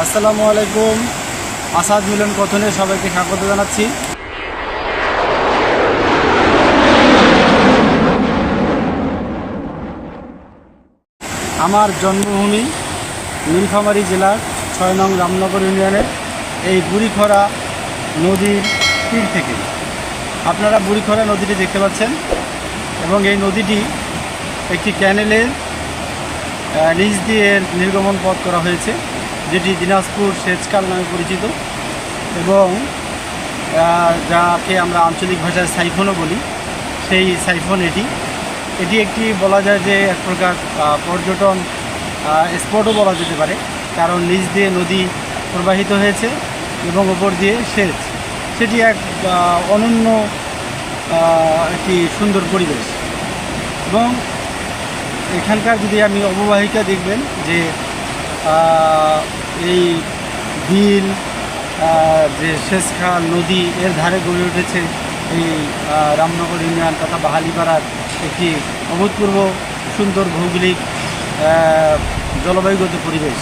আসসালামু আলাইকুম। আসাদ মিলন কথনে সবাইকে স্বাগত জানাচ্ছি। আমার জন্মভূমি নীলফামারী জেলার ছয় নং রামনগর ইউনিয়নের এই বুড়িখরা নদীর তীর থেকে। আপনারা বুড়িখরা নদীটি দেখতে পাচ্ছেন এবং এই নদীটি একটি ক্যানেলের নিচ দিয়ে নির্গমন পথ করা হয়েছে, যেটি দিনাজপুর সেচকাল নামে পরিচিত এবং যাকে আমরা আঞ্চলিক ভাষায় সাইফনও বলি, সেই সাইফন এটি। এটি একটি বলা যায় যে এক প্রকার পর্যটন স্পটও বলা যেতে পারে, কারণ নিচ দিয়ে নদী প্রবাহিত হয়েছে এবং ওপর দিয়ে সেচ। সেটি এক অনন্য একটি সুন্দর পরিবেশ। এবং এখানকার যদি আমি অববাহিকা দেখবেন যে এই বিল যে শেষখাল নদী, এর ধারে গড়ে উঠেছে এই রামনগর ইউনিয়ন তথা বাহালিপাড়ার একটি অভূতপূর্ব সুন্দর ভৌগোলিক জলবায়ুগত পরিবেশ।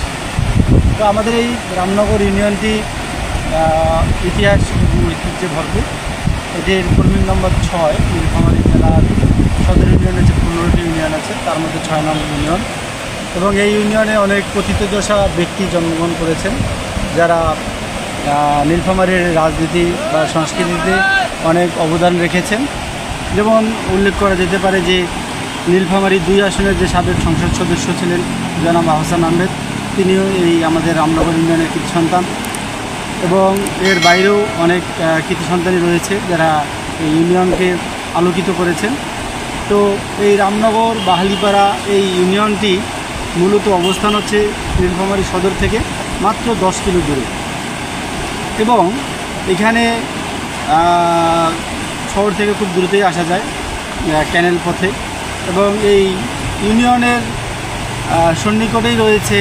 তো আমাদের এই রামনগর ইউনিয়নটি ইতিহাস ঐতিহ্যে ভরপুর। এটির কর্মী নম্বর ছয়, নীলফামারী জেলার সদর ইউনিয়নে যে পনেরোটি ইউনিয়ন আছে, তার মধ্যে ছয় নম্বর ইউনিয়ন। এবং এই ইউনিয়নে অনেক কথিতদশা ব্যক্তি জন্মগ্রহণ করেছেন, যারা নীলফামারীর রাজনীতি বা সংস্কৃতিতে অনেক অবদান রেখেছেন। যেমন উল্লেখ করা যেতে পারে যে, নীলফামারী দুই আসনের যে সাবেক সংসদ সদস্য ছিলেন জনাব আহসান আহমেদ, তিনিও এই আমাদের রামনগর ইউনিয়নের কৃতি সন্তান। এবং এর বাইরেও অনেক কৃতি সন্তানই রয়েছে যারা এই ইউনিয়নকে আলোকিত করেছেন। তো এই রামনগর, বাহালিপাড়া এই ইউনিয়নটি মূলত অবস্থান হচ্ছে নীলফামারী সদর থেকে মাত্র দশ কিলো দূরে। এবং এখানে শহর থেকে খুব দ্রুতই আসা যায় ক্যানেল পথে। এবং এই ইউনিয়নের সন্নিকটেই রয়েছে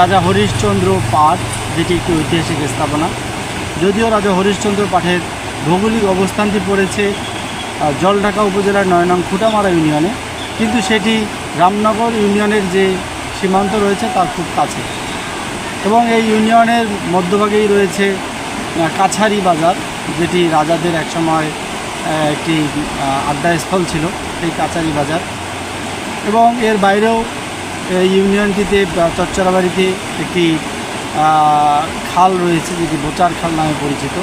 রাজা হরিশচন্দ্র পাঠ, যেটি একটি ঐতিহাসিক স্থাপনা। যদিও রাজা হরিশচন্দ্র পাঠের ভৌগোলিক অবস্থানটি পড়েছে জলঢাকা উপজেলার নয় নং খুঁটামারা ইউনিয়নে। কিন্তু সেটি রামনগর ইউনিয়নের যে সীমান্ত রয়েছে তার খুব কাছে। এবং এই ইউনিয়নের মধ্যভাগেই রয়েছে কাছারি বাজার, যেটি রাজাদের একসময় একটি আড্ডাস্থল ছিল, এই কাছারি বাজার। এবং এর বাইরেও এই ইউনিয়নটিতে চচ্চরাবাড়িতে একটি খাল রয়েছে, যেটি বোচার খাল নামে পরিচিত।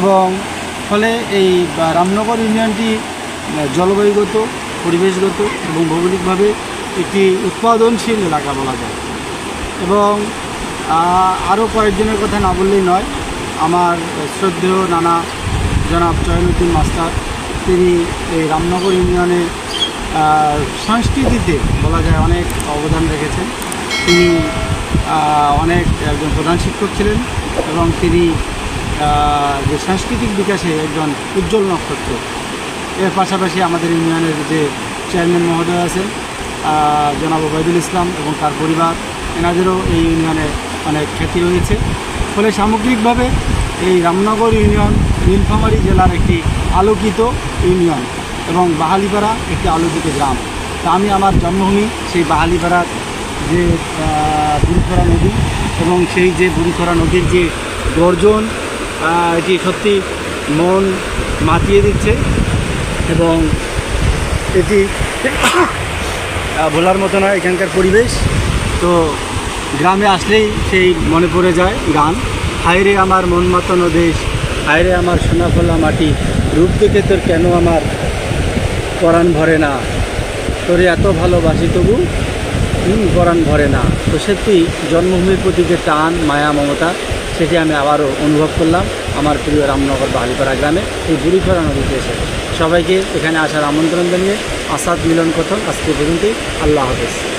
এবং ফলে এই রামনগর ইউনিয়নটি জলবায়ুগত, পরিবেশগত এবং ভৌগোলিকভাবে একটি উৎপাদনশীল এলাকা বলা যায়। এবং আরও কয়েকজনের কথা না বললেই নয়, আমার শ্রদ্ধেয় নানা জনাব চয়নুদ্দিন মাস্টার, তিনি এই রামনগর ইউনিয়নের সংস্কৃতিতে বলা যায় অনেক অবদান রেখেছেন। তিনি অনেক একজন প্রধান শিক্ষক ছিলেন এবং তিনি যে সাংস্কৃতিক বিকাশে একজন উজ্জ্বল নক্ষত্র। এর পাশাপাশি আমাদের ইউনিয়নের যে চেয়ারম্যান মহোদয় আছেন জনাব ওবায়দুল ইসলাম এবং তার পরিবার, এনাদেরও এই ইউনিয়নে অনেক খ্যাতি রয়েছে। ফলে সামগ্রিকভাবে এই রামনগর ইউনিয়ন নীলফামারী জেলার একটি আলোকিত ইউনিয়ন এবং বাহালিপাড়া একটি আলোকিত গ্রাম। তা আমি আমার জন্মভূমি সেই বাহালিপাড়ার যে বুড়িখরা নদী এবং সেই যে বুড়িখরা নদীর যে গর্জন এটি সত্যি মন মাতিয়ে দিচ্ছে এবং এটি ভোলার মতো নয়, এখানকার পরিবেশ। তো গ্রামে আসলেই সেই মনে পড়ে যায় গান। হায়রে আমার মন মাতানো দেশ, হায়রে আমার সোনাফলা মাটি, রূপ দেখে তোর কেন আমার পরাণ ভরে না? তোরে এত ভালোবাসি তবু পরাণ ভরে না? তো সত্যি জন্মভূমির প্রতি যে টান, মায়া, মমতা সেটি আমি আবারও অনুভব করলাম আমার প্রিয় রামনগর বাহালিপাড়া গ্রামে এই বুড়িখরা নদীতে এসে। সবাইকে এখানে আসার আমন্ত্রণ জানিয়ে আসাদ মিলন কথন আজকে পর্যন্তই। আল্লাহ হাফেজ।